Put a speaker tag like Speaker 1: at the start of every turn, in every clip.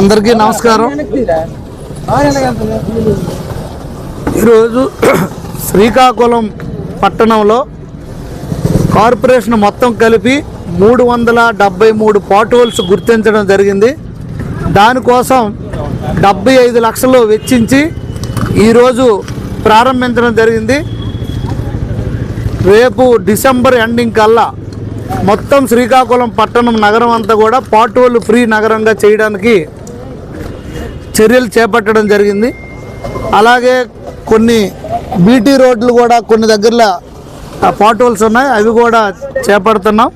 Speaker 1: అందరికీ నమస్కారం. ఈరోజు శ్రీకాకుళం పట్టణంలో కార్పొరేషన్ మొత్తం కలిపి మూడు వందల డెబ్బై మూడు పాటోల్స్ గుర్తించడం జరిగింది. దానికోసం డెబ్బై ఐదు లక్షలు వెచ్చించి ఈరోజు ప్రారంభించడం జరిగింది. రేపు డిసెంబర్ ఎండింగ్ కల్లా మొత్తం శ్రీకాకుళం పట్టణం నగరం అంతా కూడా పాటోలు ఫ్రీ నగరంగా చేయడానికి చర్యలు చేపట్టడం జరిగింది. అలాగే కొన్ని బీటీ రోడ్లు కూడా కొన్ని దగ్గరలో పాటోల్స్ ఉన్నాయి. అవి కూడా చేపడుతున్నాం.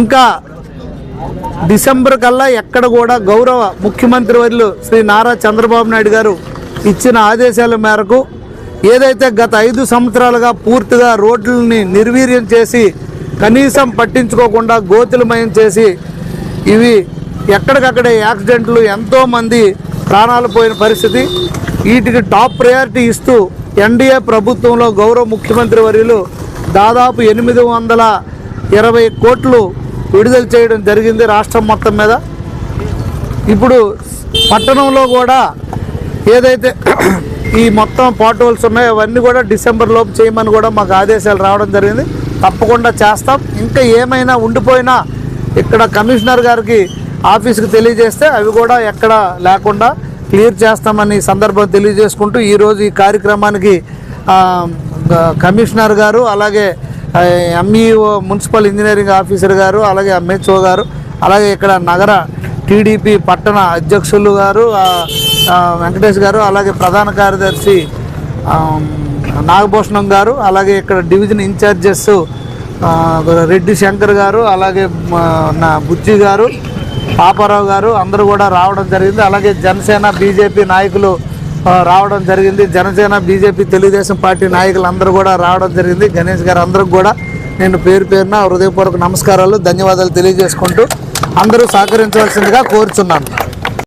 Speaker 1: ఇంకా డిసెంబర్ కల్లా ఎక్కడ కూడా గౌరవ ముఖ్యమంత్రి వర్యులు శ్రీ నారా చంద్రబాబు నాయుడు గారు ఇచ్చిన ఆదేశాల మేరకు ఏదైతే గత ఐదు సంవత్సరాలుగా పూర్తిగా రోడ్లని నిర్వీర్యం చేసి కనీసం పట్టించుకోకుండా గోతులమయం చేసి ఇవి ఎక్కడికక్కడే యాక్సిడెంట్లు ఎంతోమంది ప్రాణాలు పోయిన పరిస్థితి. వీటికి టాప్ ప్రయారిటీ ఇస్తూ ఎన్డీఏ ప్రభుత్వంలో గౌరవ ముఖ్యమంత్రి వర్యులు దాదాపు ఎనిమిది వందల ఇరవై కోట్లు విడుదల చేయడం జరిగింది రాష్ట్రం మొత్తం మీద. ఇప్పుడు పట్టణంలో కూడా ఏదైతే ఈ మొత్తం పాటోల్స్ ఉన్నాయో అవన్నీ కూడా డిసెంబర్ లోపు చేయమని కూడా మాకు ఆదేశాలు రావడం జరిగింది. తప్పకుండా చేస్తాం. ఇంకా ఏమైనా ఉండిపోయినా ఇక్కడ కమిషనర్ గారికి ఆఫీస్కి తెలియజేస్తే అవి కూడా ఎక్కడ లేకుండా క్లియర్ చేస్తామని సందర్భం తెలియజేసుకుంటూ ఈరోజు ఈ కార్యక్రమానికి కమిషనర్ గారు అలాగే ఎంఈఓ మున్సిపల్ ఇంజనీరింగ్ ఆఫీసర్ గారు అలాగే ఎంహెచ్ఓ గారు అలాగే ఇక్కడ నగర టీడీపీ పట్టణ అధ్యక్షులు గారు వెంకటేష్ గారు అలాగే ప్రధాన కార్యదర్శి నాగభూషణం గారు అలాగే ఇక్కడ డివిజన్ ఇన్ఛార్జెస్ రెడ్డి శంకర్ గారు అలాగే మా, నా బుజ్జి గారు పాపారావు గారు అందరూ కూడా రావడం జరిగింది. అలాగే జనసేన బీజేపీ నాయకులు రావడం జరిగింది. జనసేన బీజేపీ తెలుగుదేశం పార్టీ నాయకులు అందరూ కూడా రావడం జరిగింది. గణేష్ గారు అందరికి కూడా నేను పేరు పేరున హృదయపూర్వక నమస్కారాలు ధన్యవాదాలు తెలియజేసుకుంటూ అందరూ సహకరించవలసిందిగా కోరుచున్నాను.